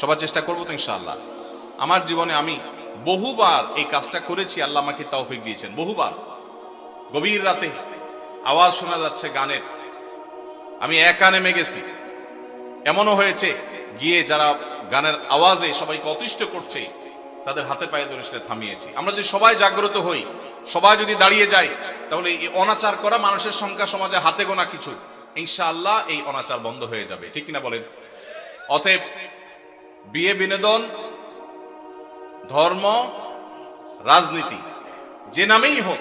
সবার চেষ্টা করব তো ইনশাআল্লাহ। আমার জীবনে আমি বহুবার এই কাজটা করেছি, আল্লাহ আমাকে তৌফিক দিয়েছেন, বহুবার। গভীর রাতে আওয়াজ শোনা যাচ্ছে গানের। আমি একা নেমে গেছি। এমনও হয়েছে, গিয়ে যারা গানের আওয়াজে সবাইকে অতিষ্ঠ করছে, তাদের হাতে পায়ে ধরে সেটা থামিয়েছি। আমরা যদি সবাই জাগ্রত হই, সবাই যদি দাঁড়িয়ে যাই তাহলে এই অনাচার করা মানুষের সংখ্যা সমাজে হাতে গোনা কিছু। ইনশাআল্লাহ এই অনাচার বন্ধ হয়ে যাবে, ঠিক কিনা বলেন? অতএব বিয়ে বিনোদন, ধর্ম, রাজনীতি, যে নামেই হোক,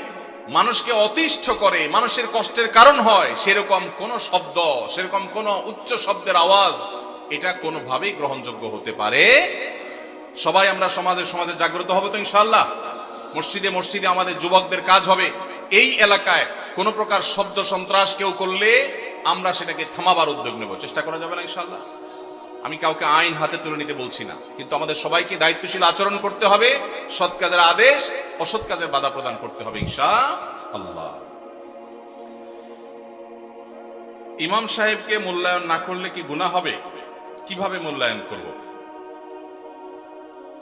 মানুষকে অতিষ্ঠ করে, মানুষের কষ্টের কারণ হয়, সেরকম কোন শব্দ, সেরকম কোন উচ্চ শব্দের আওয়াজ, এটা কোনোভাবেই গ্রহণযোগ্য হতে পারে। সবাই আমরা সমাজে সমাজে জাগ্রত হবে তো ইনশাল্লাহ মসজিদে মসজিদে আমাদের যুবকদের কাজ হবে। এই এলাকায় কোন প্রকার শব্দ, সন্ত্রাস কেউ করলে আমরা সেটাকে থামাবার উদ্যোগ নেব। চেষ্টা করা যাবে না ইনশাল্লাহ আমি কাউকে আইন হাতে তুলে নিতে বলছি না। কিন্তু আমাদের সবাইকে দায়িত্বশীল আচরণ করতে হবে, সৎ কাজের আদেশ, অসৎ কাজের বাধা প্রদান করতে হবে ইনশা আল্লাহ ইমাম সাহেবকে মূল্যায়ন না করলে কি গুনাহ হবে? কীভাবে মূল্যায়ন করব?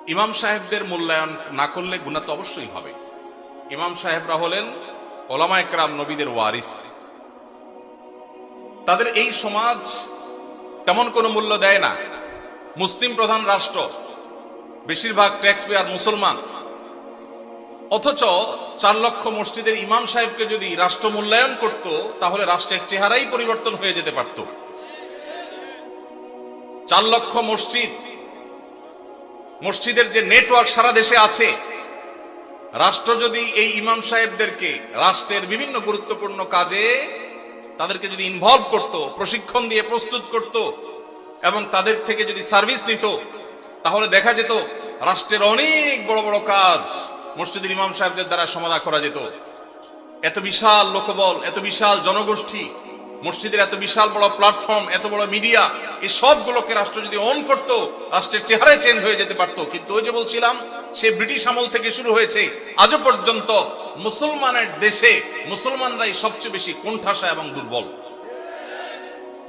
ইমাম সাহেবদের মূল্যায়ন না করলে গুনাহ তো অবশ্যই হবে। ইমাম সাহেবরা হলেন ওলামা একরাম নবীদের ওয়ারিস। তাদের এই সমাজ তেমন কোনো মূল্য দেয় না। মুসলিম প্রধান রাষ্ট্র, বেশিরভাগ ট্যাক্স পেয়ার মুসলমান। অথচ চার লক্ষ মসজিদের ইমাম সাহেবকে যদি রাষ্ট্র মূল্যায়ন করত, তাহলে রাষ্ট্রের চেহারাই পরিবর্তন হয়ে যেতে পারত। চার লক্ষ মসজিদ, মসজিদের যে নেটওয়ার্ক সারা দেশে আছে, রাষ্ট্র যদি এই ইমাম সাহেবদেরকে রাষ্ট্রের বিভিন্ন গুরুত্বপূর্ণ কাজে তাদেরকে যদি ইনভলভ করত, প্রশিক্ষণ দিয়ে প্রস্তুত করত, এবং তাদের থেকে যদি সার্ভিস নিত, তাহলে দেখা যেত রাষ্ট্রের অনেক বড় বড় কাজ মসজিদের ইমাম সাহেবদের দ্বারা সমাধা করা যেত। এত বিশাল লোকবল, এত বিশাল জনগোষ্ঠী, মসজিদের এত বিশাল বড় প্ল্যাটফর্ম এত বড় মিডিয়া এই সবগুলোকে রাষ্ট্র যদি অন করত, রাষ্ট্রের চেহারায় চেঞ্জ হয়ে যেতে পারত। কিন্তু ওই যে বলছিলাম, সে ব্রিটিশ আমল থেকে শুরু হয়েছে। আজও পর্যন্ত মুসলমানের দেশে মুসলমানরাই সবচেয়ে বেশি কোণঠাসা এবং দুর্বল।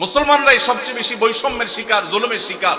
মুসলমানরাই সবচেয়ে বেশি বৈষম্যের শিকার, জুলুমের শিকার।